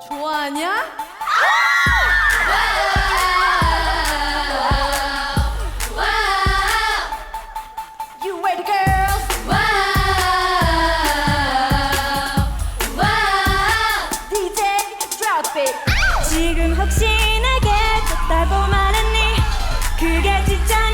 좋아하냐? You were the girls. DJ, drop it. 지금 혹시나 깨쳤다고 말했니? 그게 진짜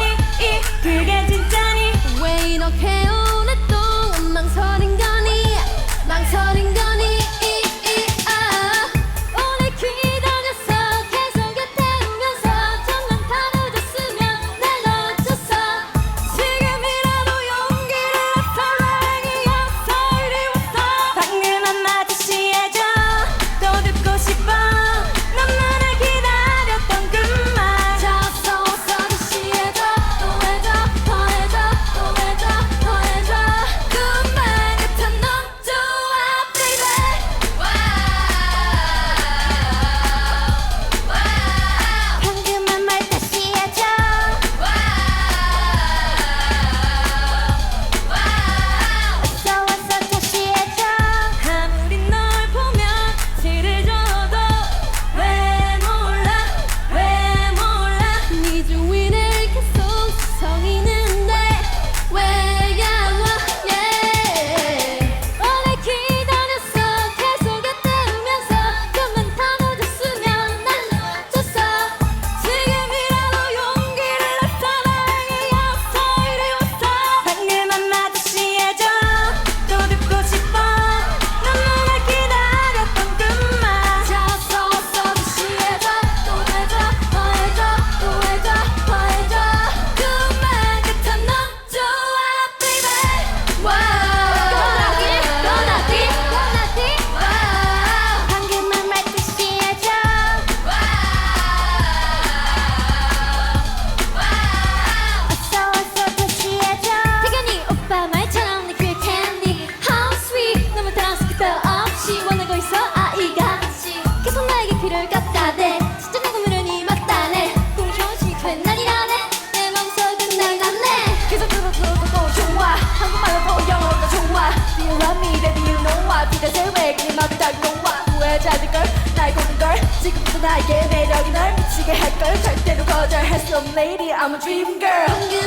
지금도 나에게 매력이 널 미치게 할 걸 절대로 거절할 수 없는 lady I'm a dream girl.